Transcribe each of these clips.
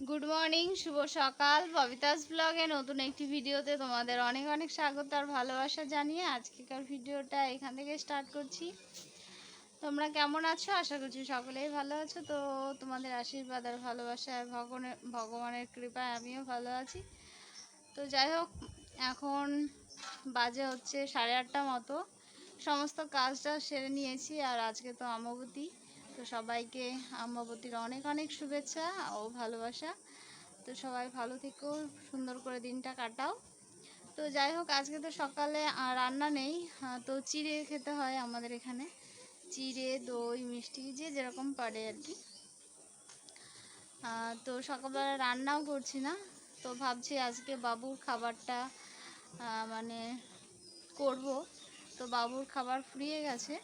Good morning শুভ সকাল। ববিতাস ব্লগে নতুন একটি ভিডিওতে তোমাদের অনেক অনেক স্বাগত আর ভালোবাসা জানিয়ে আজকেকার ভিডিওটা এখান থেকে স্টার্ট করছি। তোমরা কেমন আছো? আশা করছি সকলেই ভালো আছো। তো তোমাদের আশীর্বাদ আর ভালোবাসায় ভগবানের ভগবানের কৃপায় আমিও ভালো আছি। তো যাই হোক, এখন বাজে হচ্ছে সাড়ে আটটা মতো। সমস্ত কাজটা সেরে নিয়েছি আর আজকে তো অমাবতী তো সবাইকে আম্মাবতীর অনেক অনেক শুভেচ্ছা ও ভালোবাসা। তো সবাই ভালো থেকো, সুন্দর করে দিনটা কাটাও। তো যাই হোক, আজকে তো সকালে রান্না নেই। তো চিড়ে খেতে হয় আমাদের এখানে। চিড়ে, দই, মিষ্টি, যে যেরকম পারে আর কি। তো সকালবেলা রান্নাও করছি না। তো ভাবছি আজকে বাবুর খাবারটা মানে করব। তো বাবুর খাবার ফুরিয়ে গেছে।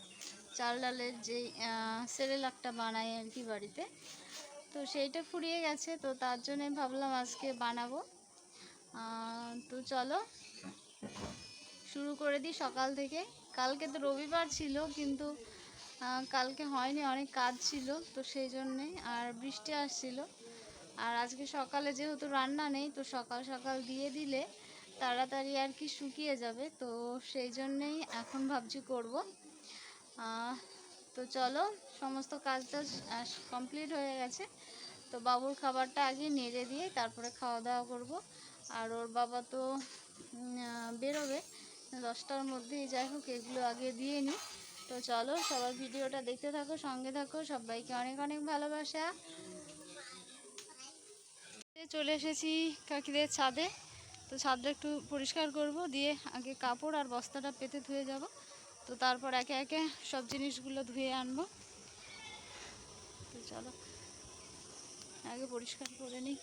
চাল ডালের যে সেরেলাকটা বানাই আর কি বাড়িতে। তো সেইটা ফুরিয়ে গেছে, তো তার জন্যে ভাবলাম আজকে বানাবো। তো চলো, শুরু করে দিই সকাল থেকে। কালকে তো রবিবার ছিল, কিন্তু কালকে হয়নি, অনেক কাজ ছিল, তো সেই জন্যে আর বৃষ্টি আসছিল। আর আজকে সকালে যেহেতু রান্না নেই, তো সকাল সকাল দিয়ে দিলে তাড়াতাড়ি আর কি শুকিয়ে যাবে, তো সেই জন্যেই এখন ভাবছি করব। তো চলো, সমস্ত কাজটা কমপ্লিট হয়ে গেছে। তো বাবুর খাবারটা আগে নেড়ে দিয়ে তারপরে খাওয়া দাওয়া করব। আর ওর বাবা তো বেরোবে দশটার মধ্যেই। যাই হোক, এগুলো আগে দিয়ে নিই। তো চলো সবাই ভিডিওটা দেখতে থাকো, সঙ্গে থাকো। সবাইকে অনেক অনেক ভালোবাসা। চলে এসেছি কাকিদের ছাদে। তো ছাদটা একটু পরিষ্কার করব, দিয়ে আগে কাপড় আর বস্তাটা পেতে ধুয়ে যাব। তো তারপর একে একে সব জিনিসগুলো ধুয়ে আনব। তো চলো আগে পরিষ্কার করে নিই।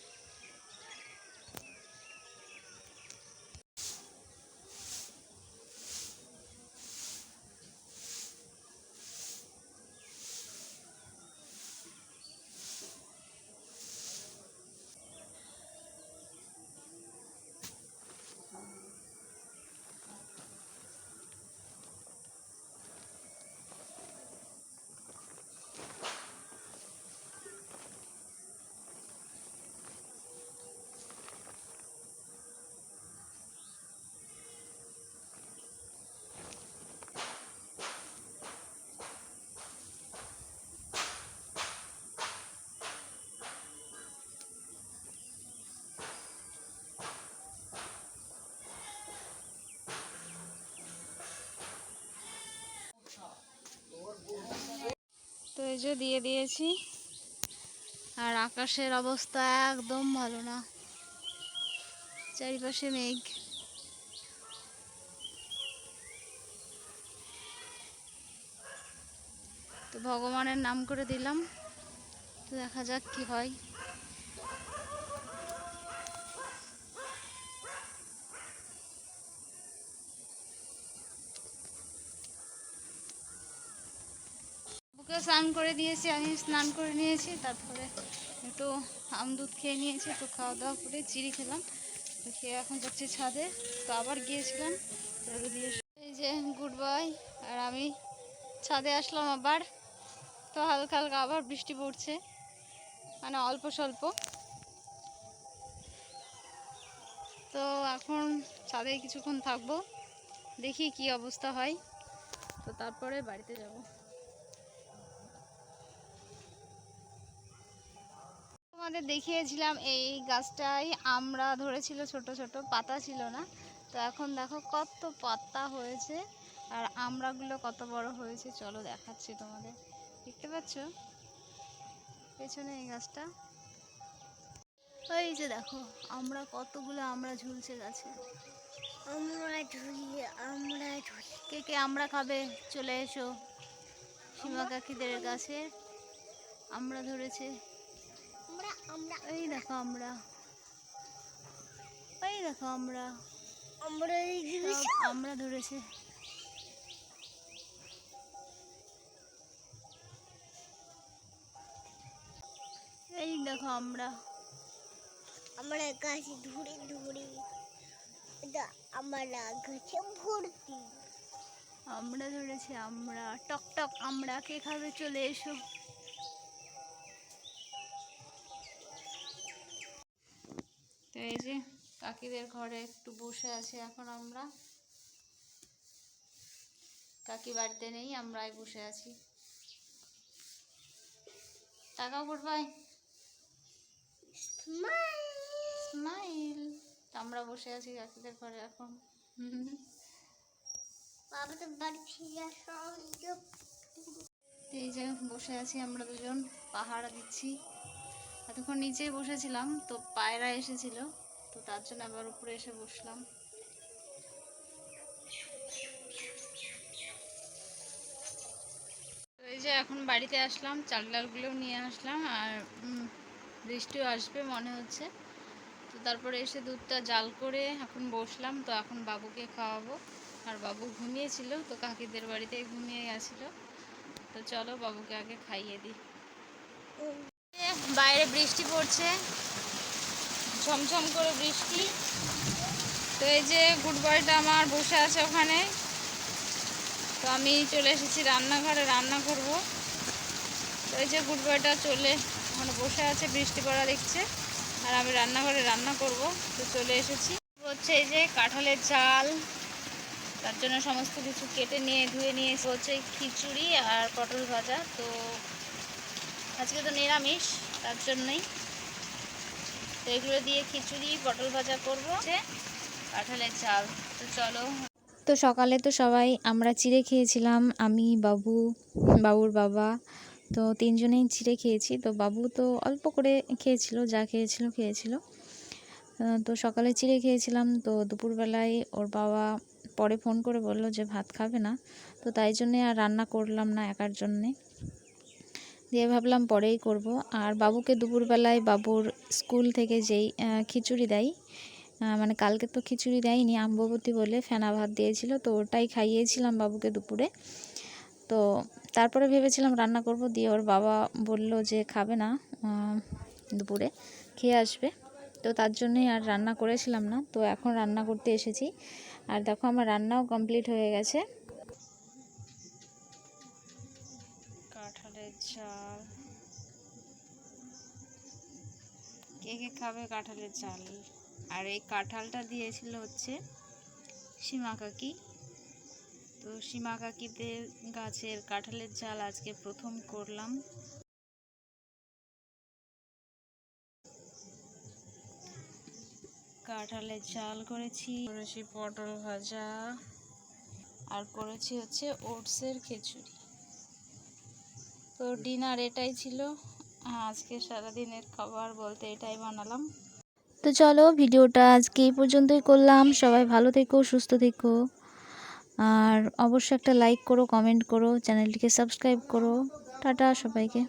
এই দিয়ে দিয়েছি। আর আকাশের অবস্থা একদম ভালো না। চারিপাশে মেঘ। তো ভগবানের নাম করে দিলাম। তো দেখা যাক কি হয়। বুকে স্নান করে দিয়েছি, আমি স্নান করে নিয়েছি, তারপরে একটু আম দুধ খেয়ে নিয়েছি, একটু খাওয়া দাওয়া করে চিড়ি খেলাম, তো খেয়ে এখন যাচ্ছি ছাদে, তো আবার গিয়েছিলাম এই যে গুড বয় আর আমি ছাদে আসলাম আবার, তো হালকা হালকা আবার বৃষ্টি পড়ছে মানে অল্প স্বল্প। তো এখন ছাদে কিছুক্ষণ থাকব, দেখি কি অবস্থা হয়, তো তারপরে বাড়িতে যাব। তোমাদের দেখিয়েছিলাম এই গাছটাই আমরা ধরেছিল ছোট ছোট পাতা ছিল না। তো এখন দেখো কত পাতা হয়েছে আর আমড়াগুলো কত বড় হয়েছে। চলো দেখাচ্ছি তোমাদের। দেখতে পাচ্ছ? পেছনে এই গাছটা। ওই যে দেখো আমরা কতগুলো আমরা ঝুলছে গাছে। আমরা ধুই আমরা ধুই কে কে আমরা খাবে? চলে এসো। সীমা কাকিদের গাছে আমরা ধরেছে এই দেখো আমরা। এই দেখো আমরা। আমরা ধরেছে। এই দেখো আমরা। আমরা গাছে ধরে ধরে এটা আমরা গাছে ভর্তি। আমরা ধরেছি আমরা। টক টক আমরা কে খাবে চলে এসো। এই যে কাকিদের ঘরে একটু বসে আছি এখন আমরা। কাকি বাড়িতে নেই আমরাই বসে আছি। টাকাও করবাই স্মাইল আমরা বসে আছি কাকিদের ঘরে এখন। বাবা তো বাড়ি ফিরে এই যে বসে আছি আমরা দুজন পাহাড়া দিচ্ছি। এতক্ষণ নিচেই বসেছিলাম, তো পায়রা এসেছিল, তো তার জন্য আবার উপরে এসে বসলাম। এই যে এখন বাড়িতে আসলাম চাল ডালগুলোও নিয়ে আসলাম, আর বৃষ্টিও আসবে মনে হচ্ছে। তো তারপরে এসে দুধটা জাল করে এখন বসলাম, তো এখন বাবুকে খাওয়াবো। আর বাবু ঘুমিয়েছিল, তো কাকিদের বাড়িতেই ঘুমিয়ে গেছিল। তো চলো বাবুকে আগে খাইয়ে দিই। বাইরে বৃষ্টি পড়ছে। ঝমঝম করে বৃষ্টি। তো এই যে গুড বয়টা আমার বসে আছে ওখানে। তো আমি চলে এসেছি রান্নাঘরে, রান্না করব। তো এই যে গুড বয়টা চলে, ওখানে বসে আছে, বৃষ্টি পড়া দেখছে। আর আমি রান্নাঘরে রান্না করব। তো চলে এসেছি। হচ্ছে এই যে কাঁঠালের চাল তার জন্য সমস্ত কিছু কেটে নিয়ে, ধুয়ে নিয়ে এসে হচ্ছে খিচুড়ি আর পটল ভাজা। তো আজকে তো নিরামিষ। তার জন্যই। তো এগুলো দিয়ে খিচুড়ি, পটল ভাজা করব। কাঁঠালের চাল তো চলো। তো সকালে তো সবাই আমরা চিড়ে খেয়েছিলাম, আমি, বাবু, বাবুর বাবা। তো তিনজনেই চিড়ে খেয়েছি। তো বাবু তো অল্প করে খেয়েছিল, যা খেয়েছিল খেয়েছিল। তো সকালে চিড়ে খেয়েছিলাম। তো দুপুরবেলায় ওর বাবা পরে ফোন করে বলল যে ভাত খাবে না। তো তাই জন্যে আর রান্না করলাম না একার জন্যে। দিয়ে ভাবলাম পরেই করব। আর বাবুকে দুপুরবেলায় বাবুর স্কুল থেকে যেই খিচুড়ি দেয় মানে কালকে তো খিচুড়ি দেয়নি, আম্ববতী বলে ফেনা ভাত দিয়েছিল, তো ওটাই খাইয়েছিলাম বাবুকে দুপুরে। তো তারপরে ভেবেছিলাম রান্না করব, দিয়ে ওর বাবা বলল যে খাবে না দুপুরে, খেয়ে আসবে। তো তার জন্যই আর রান্না করেছিলাম না, তো এখন রান্না করতে এসেছি। আর দেখো আমার রান্নাও কমপ্লিট হয়ে গেছে। চাল। কে কে খাবে কাঁঠালের চাল? আর এই কাঁঠালটা দিয়েছিল হচ্ছে সীমা কাকি। তো সীমা কাকিদের গাছের কাঁঠালের চাল আজকে প্রথম করলাম। কাঁঠালের চাল করেছি করেছি পটল ভাজা। আর করেছি হচ্ছে ওটসের খিচুড়ি। তো ডিনার এটাই ছিল। আজকে সারাদিনের খাবার বলতে এটাই বানালাম। তো চলো, ভিডিওটা আজকে এই পর্যন্তই করলাম। সবাই ভালো থেকো, সুস্থ থেকো। আর অবশ্যই একটা লাইক করো কমেন্ট করো চ্যানেলটিকে সাবস্ক্রাইব করো। টাটা সবাইকে।